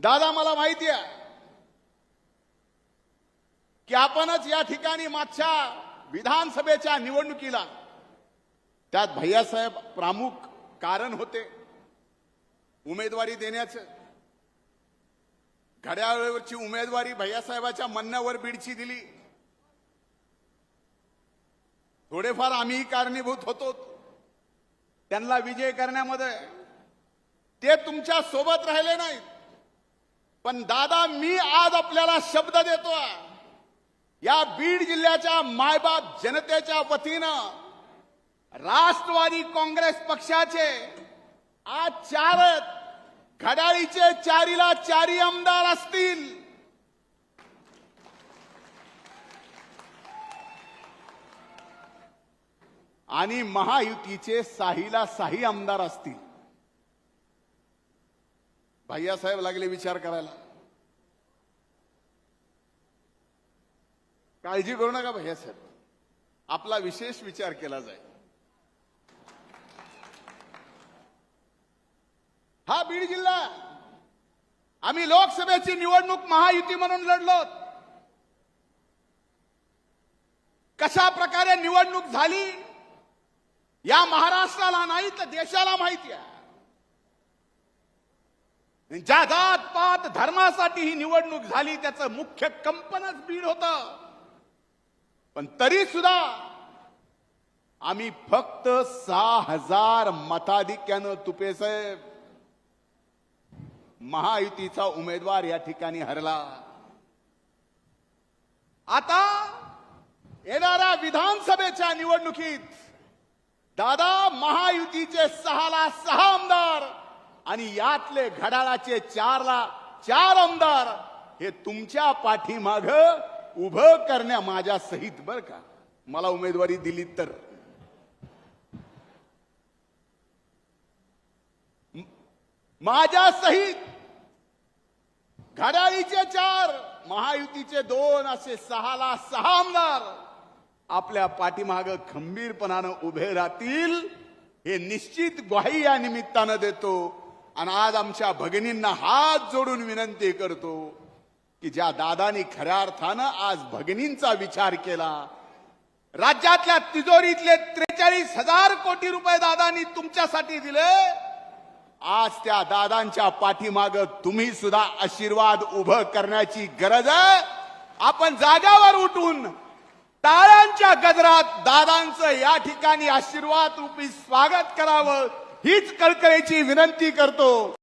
दादा मला माहिती आहे की आपणच या ठिकाणी मागच्या विधानसभेच्या निवडणुकीला त्यात भैयासाहेब प्रामुख कारण होते उमेदवारी देण्याचं. घड्याळावरची उमेदवारी भैयासाहेबाच्या म्हणण्यावर बीडची दिली. थोडेफार आम्ही कारणीभूत होतो. त्यांना विजय करण्यामध्ये ते तुमच्यासोबत राहिले नाहीत. पण दादा मी आज आपल्याला शब्द देतो या बीड जिल्ह्याच्या मायबाप जनतेच्या वतीनं राष्ट्रवादी काँग्रेस पक्षाचे आज चार घड्याळीचे चारीला चारी आमदार असतील. आणि महायुतीचे साहीला साही आमदार असतील. भैयासाहेब लागले विचार करायला. काळजी करू नका भैयासाहेब आपला विशेष विचार केला जाईल. हा बीड जिल्हा. आम्ही लोकसभेची निवडणूक महायुती म्हणून लढलो. कशा प्रकारे निवडणूक झाली? या महाराष्ट्राला नाही तर देशाला माहिती आहे. ज्या जात पात धर्मासाठी ही निवडणूक झाली त्याचं मुख्य कंपनच बीड होत. पण तरी सुद्धा आम्ही फक्त सहा हजार मताधिक्यानं तुपे साहेब. महायुतीचा उमेदवार या ठिकाणी हरला. आता येणाऱ्या विधानसभेच्या निवडणुकीत दादा महायुतीचे सहाला सहा आणि यातले घड्याळाचे चारला चार आमदार हे तुमच्या पाठीमाग उभं करण्या माझ्या सहित बर का? मला उमेदवारी दिली तर. माझ्या सहित घड्याळीचे चार महायुतीचे दोन असे सहाला सहा आमदार आपल्या पाठीमाग खंबीरपणानं उभे राहतील हे निश्चित ग्वाही या निमित्तानं देतो. आणि आज आमच्या भगिनींना हात जोडून विनंती करतो की ज्या दादानी खऱ्या अर्थानं आज भगिनींचा विचार केला राज्यातल्या तिजोरीतले त्रेचाळीस हजार कोटी रुपये दादानी तुमच्यासाठी दिले आज त्या दादांच्या पाठीमाग तुम्ही सुद्धा आशीर्वाद उभं करण्याची गरज आहे. आपण जागावर उठून टाळ्यांच्या गजरात दादांचं या ठिकाणी आशीर्वाद रूपी स्वागत करावं हीच कळकळीची विनंती करतो.